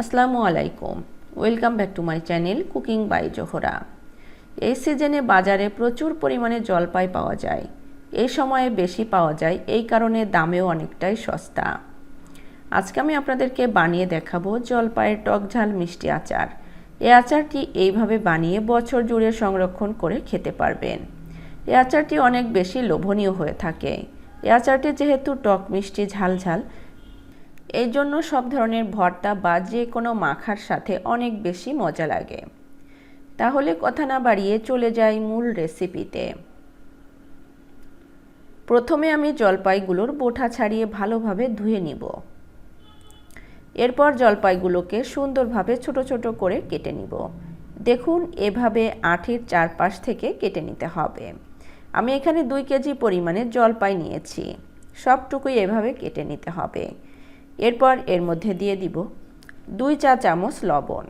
আসসালামু আলাইকুম। Welcome back to my channel cooking by Zohra এই সিজনে বাজারে প্রচুর পরিমাণে জলপাই পাওয়া যায়। এই সময়ে বেশি পাওয়া যায়, এই কারণে দামেও অনেকটাই সস্তা। আজকে আমি আপনাদেরকে বানিয়ে দেখাবো জলপাইয়ের টক ঝাল মিষ্টি আচার। এই আচারটি এইভাবে বানিয়ে বছর জুড়ে সংরক্ষণ করে খেতে পারবেন। এই আচারটি অনেক বেশি লোভনীয় হয়ে থাকে। এই আচারটি যেহেতু টক মিষ্টি ঝাল ঝাল এই জন্য সব ধরনের ভর্তা বা যে কোনো মাখার সাথে অনেক বেশি মজা লাগে। তাহলে কথা না বাড়িয়ে চলে যাই মূল রেসিপিতে। প্রথমে আমি জলপাইগুলোর বোঠা ছাড়িয়ে ভালোভাবে ধুয়ে নিব। এরপর জলপাইগুলোকে সুন্দরভাবে ছোট ছোট করে কেটে নিব। দেখুন, এভাবে আঠির চারপাশ থেকে কেটে নিতে হবে। আমি এখানে দুই কেজি পরিমাণে জলপাই নিয়েছি। সবটুকুই এভাবে কেটে নিতে হবে। এরপর এর মধ্যে দিয়ে দিব দুই চা চামচ লবণ,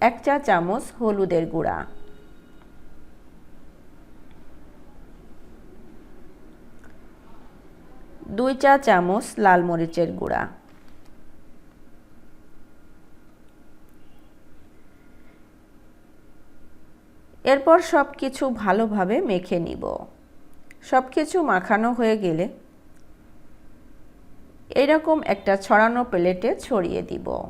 এক চা চামচ হলুদের গুঁড়া। দুই চা চামচ লাল মরিচের গুঁড়া। এরপর সব কিছু ভালোভাবে মেখে নিব। সব কিছু মাখানো হয়ে গেলে এরকম একটা ছড়ানো প্লেটে ছড়িয়ে দিব।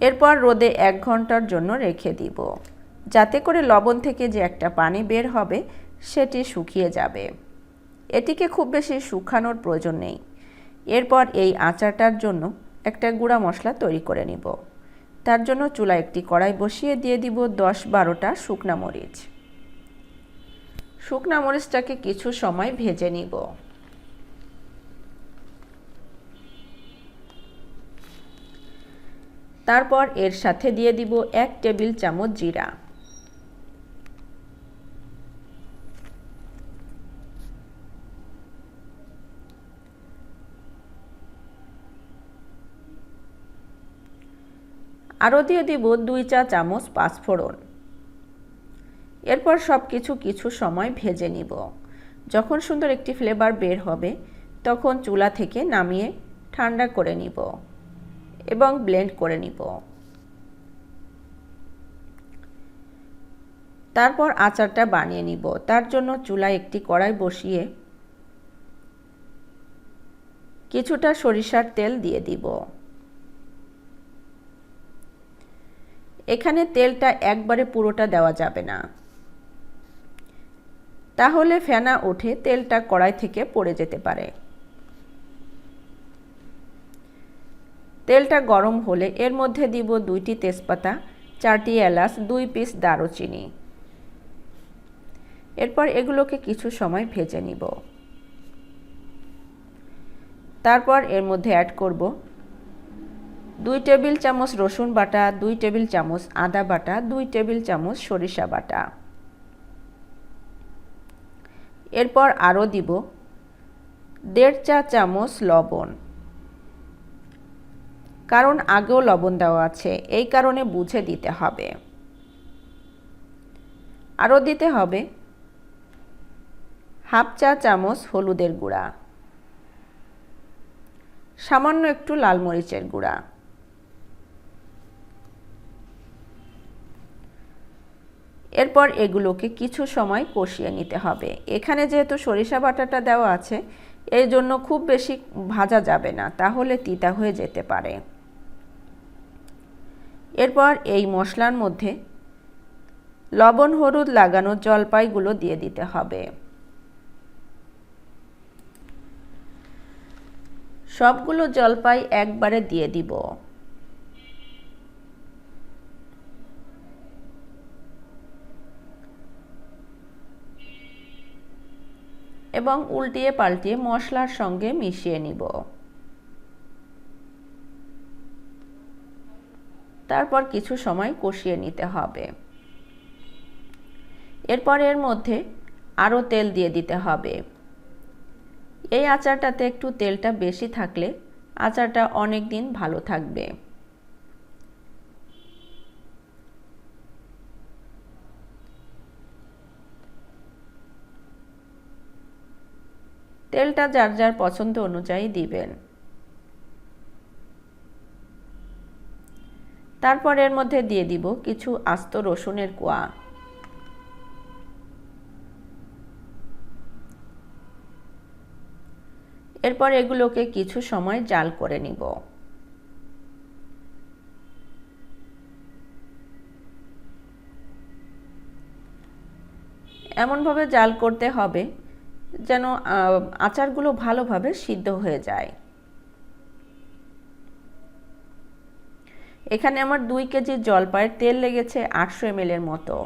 এরপর রোদে এক ঘণ্টার জন্য রেখে দিব। যাতে করে লবণ থেকে যে একটা পানি বের হবে, সেটি শুকিয়ে যাবে। এটিকে খুব বেশি শুকানোর প্রয়োজন নেই। এরপর এই আচারটার জন্য একটা গুঁড়া মশলা তৈরি করে নিব। তার জন্য চুলা একটি কড়াই বসিয়ে দিয়ে দিব দশ বারোটা শুকনা মরিচ। শুকনা মরিচটাকে কিছু সময় ভেজে নিব। তারপর এর সাথে দিয়ে দিব এক টেবিল চামচ জিরা। আরও দিয়ে দিব দুই চা চামচ পাঁচফোড়ন। এরপর সব কিছু কিছু সময় ভেজে নিব। যখন সুন্দর একটি ফ্লেভার বের হবে, তখন চুলা থেকে নামিয়ে ঠান্ডা করে নিব এবং ব্লেন্ড করে নিব। তারপর আচারটা বানিয়ে নিব। তার জন্য চুলায় একটি কড়াই বসিয়ে কিছুটা সরিষার তেল দিয়ে দিব। এখানে তেলটা একবারে পুরোটা দেওয়া যাবে না। তাহলে ফেনা উঠে তেলটা কড়াই থেকে পড়ে যেতে পারে। তেলটা গরম হলে এর মধ্যে দিব দুইটি তেজপাতা, চারটি এলাচ, দুই পিস দারুচিনি। এরপর এগুলোকে কিছু সময় ভেজে নিব। তারপর এর মধ্যে অ্যাড করব দুই টেবিল চামচ রসুন বাটা, দুই টেবিল চামচ আদা বাটা, দুই টেবিল চামচ সরিষা বাটা। এরপর আরও দিব দেড় চা চামচ লবণ। কারণ আগেও লবণ দেওয়া আছে, এই কারণে বুঝে দিতে হবে। আরও দিতে হবে হাফ চা চামচ হলুদের গুঁড়া, সামান্য একটু লাল মরিচের গুঁড়া। এরপর এগুলোকে কিছু সময় কষিয়ে নিতে হবে। এখানে যেহেতু সরিষা বাটাটা দেওয়া আছে এই জন্য খুব বেশি ভাজা যাবে না, তাহলে তিতা হয়ে যেতে পারে। এরপর এই মশলার মধ্যে লবণ, হলুদ লাগানো জলপাইগুলো দিয়ে দিতে হবে। সবগুলো জলপাই একবারে দিয়ে দিব। এবং উল্টিয়ে পাল্টিয়ে মশলার সঙ্গে মিশিয়ে নিব। তারপর কিছু সময় কষিয়ে নিতে হবে। এরপর এর মধ্যে আরও তেল দিয়ে দিতে হবে। এই আচারটাতে একটু তেলটা বেশি থাকলে আচারটা অনেক দিন ভালো থাকবে। তেলটা যার যার পছন্দ অনুযায়ী দিবেন। তারপর এর মধ্যে দিয়ে দিব কিছু আস্ত রসুনের কোয়া। এরপর এগুলোকে কিছু সময় জাল করে নিব। এমনভাবে জাল করতে হবে যেন আচারগুলো ভালোভাবে সিদ্ধ হয়ে যায়। এখানে আমার দুই কেজি জলপাইয়ের তেল লেগেছে আটশো এম এর মতো।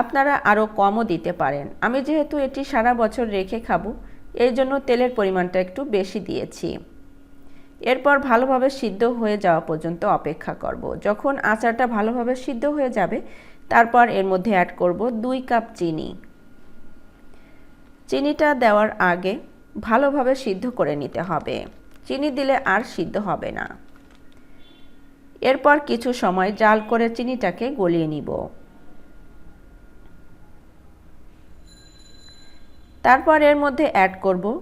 আপনারা আরও কমও দিতে পারেন। আমি যেহেতু এটি সারা বছর রেখে খাব, এই জন্য তেলের পরিমাণটা একটু বেশি দিয়েছি। এরপর ভালোভাবে সিদ্ধ হয়ে যাওয়া পর্যন্ত অপেক্ষা করব। যখন আচারটা ভালোভাবে সিদ্ধ হয়ে যাবে তারপর এর মধ্যে অ্যাড করব দুই কাপ চিনি। চিনিটা দেওয়ার আগে ভালোভাবে সিদ্ধ করে নিতে হবে। চিনি দিলে আর সিদ্ধ হবে না। এরপর কিছু সময় জাল করে চিনিটাকে গলিয়ে নিব। তারপর এর মধ্যে অ্যাড করব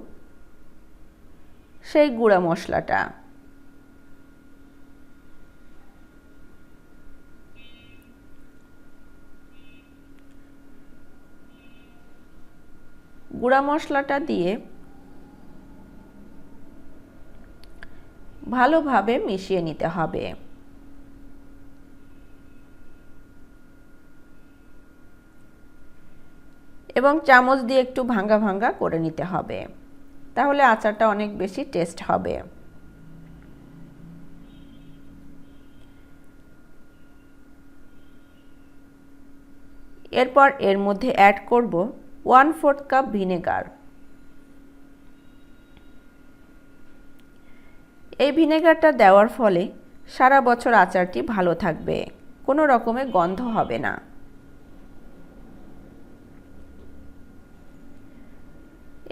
সেই গুঁড়া মশলাটা। গুঁড়া মশলাটা দিয়ে ভালোভাবে মিশিয়ে নিতে হবে। এবং চামচ দিয়ে একটু ভাঙ্গা ভাঙ্গা করে নিতে হবে। তাহলে আচারটা অনেক বেশি টেস্ট হবে। এরপর এর মধ্যে অ্যাড করব ওয়ান ফোর্থ কাপ ভিনেগার। এই ভিনেগারটা দেওয়ার ফলে সারা বছর আচারটি ভালো থাকবে, কোনো রকমে গন্ধ হবে না।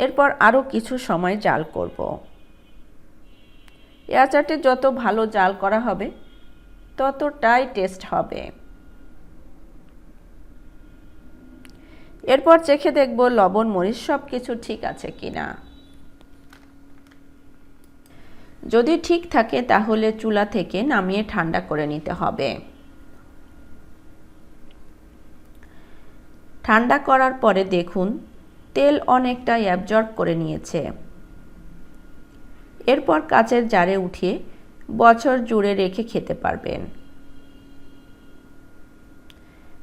এরপর আরও কিছু সময় জাল করব। এই আচারটি যত ভালো জাল করা হবে, ততটাই টেস্ট হবে। এরপর চেখে দেখব লবণ, মরিচ সব কিছু ঠিক আছে কিনা। যদি ঠিক থাকে, তাহলে চুলা থেকে নামিয়ে ঠান্ডা করে নিতে হবে। ঠান্ডা করার পরে দেখুন, তেল অনেকটা অ্যাবজর্ব করে নিয়েছে। এরপর কাচের জারে উঠিয়ে বছর জুড়ে রেখে খেতে পারবেন।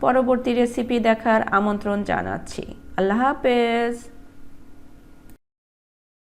পরবর্তী রেসিপি দেখার আমন্ত্রণ জানাচ্ছি। আল্লাহ হাফেজ।